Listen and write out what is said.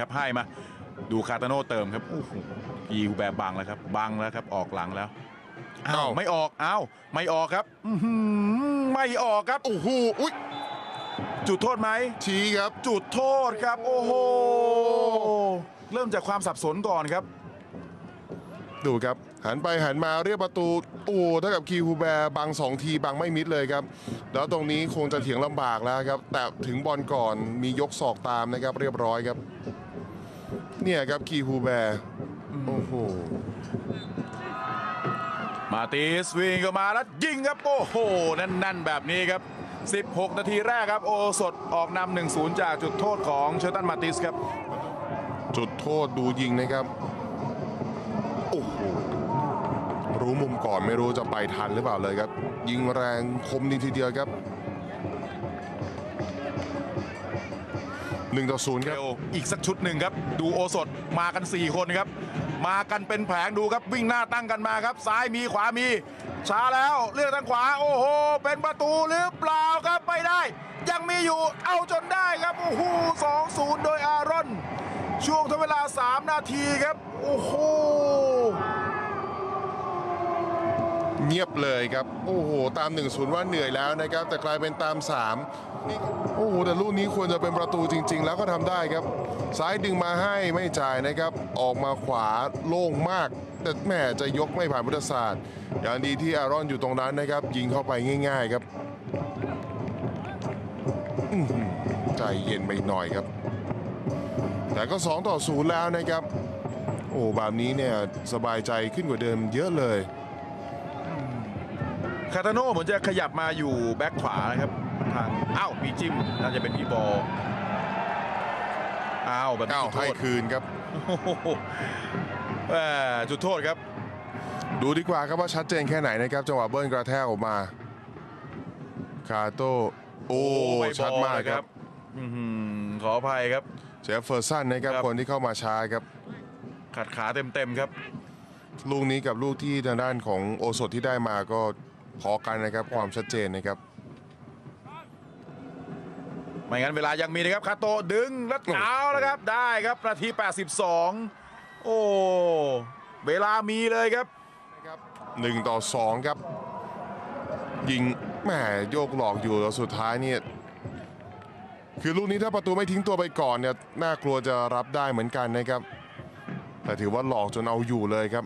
ครับให้มาดูคาตาโน่เติมครับโอ้โหกีฮูแบร์บังแล้วครับบังแล้วครับออกหลังแล้วอ้าวอ้าวไม่ออกอ้าวไม่ออกครับอื้อหือไม่ออกครับโอ้โหอุ้ยจุดโทษไหมชี้ครับ จุดโทษครับ โอ้โห เริ่มจากความสับสนก่อนครับ ดูครับ หันไปหันมาเรียกประตูโอ้เท่ากับคีฮูแบร์บังสองทีบังไม่มิดเลยครับ แล้วตรงนี้คงจะเถียงลำบากแล้วครับ แต่ถึงบอลก่อนมียกศอกตามนะครับเรียบร้อยครับ เนี่ยครับคีฮูแบร์โอ้โหมาติสวิ่งเข้ามาแล้วยิงครับโอ้โหแน่นๆแบบนี้ครับ 16 นาทีแรกครับโอสดออกนำ1-0 จากจุดโทษของเชอร์ตันมาติสครับ จุดโทษดูยิงนะครับ โอ้โหรู้มุมก่อนไม่รู้จะไปทันหรือเปล่าเลยครับ ยิงแรงคมดีทีเดียวครับหนึ่งต่อศูนย์ครับอีกสักชุดหนึ่งครับ ดูโอสดมากัน 4 คนครับ มากันเป็นแผงดูครับวิ่งหน้าตั้งกันมาครับ ซ้ายมีขวามี ช้าแล้วเลือกทางขวา โอ้โห เป็นประตูหรือเปล่าครับไม่ได้ ยังมีอยู่เอาจนได้ครับ โอ้โหสองศูนย์โดยอารอน ช่วงทดเวลา 3 นาทีครับ โอ้โห เงียบเลยครับ โอ้โห ตาม1นศูนย์ว่าเหนื่อยแล้วนะครับ แต่กลายเป็นตาม3นี่โอ้โห แต่ลูกนี้ควรจะเป็นประตูจริง ๆ แล้วก็ทำได้ครับ ซ้ายดึงมาให้ไม่จ่ายนะครับ ออกมาขวาโล่งมาก แต่แม่จะยกไม่ผ่านพุทธศาสตร์ อย่างดีที่อารอนอยู่ตรงนั้นนะครับ ยิงเข้าไปง่าย ๆ ครับใจเย็นไปหน่อยครับ แต่ก็ 2 ต่อ 0 แล้วนะครับ โอ้แบบนี้เนี่ยสบายใจขึ้นกว่าเดิมเยอะเลยคาตาโน่เหมือนจะขยับมาอยู่แบ็คขวานะครับทางอ้าวมีจิ้มน่าจะเป็นอีบอลอ้าวแบบนี้อ้าวจุดโทให้ษคืนครับโอ้โหแหม่จุดโทษครับ ดูดีกว่าครับว่าชัดเจนแค่ไหนนะครับจังหวะเบิ้ลกระแทกออกมาคาโตโอ้ไม่ชัดมากเลยครับอื้อหือขออภัยครับเจฟเฟอร์สันนะครับครับคนที่เข้ามาช้าครับ ขัดขาเต็มๆครับ ลูกนี้กับลูกที่ทางด้านของโอสถที่ได้มาก็พอกันนะครับความชัดเจนนะครับไม่งั้นเวลายังมีนะครับคาโตะดึงแล้วเอาแล้วครับได้ครับนาที 82 โอ้เวลามีเลยครับหนึ่งต่อสองครับ ยิงแหมโยกหลอกอยู่แล้วสุดท้ายเนี่ยคือลูกนี้ถ้าประตูไม่ทิ้งตัวไปก่อนเนี่ยน่ากลัวจะรับได้เหมือนกันนะครับ แต่ถือว่าหลอกจนเอาอยู่เลยครับ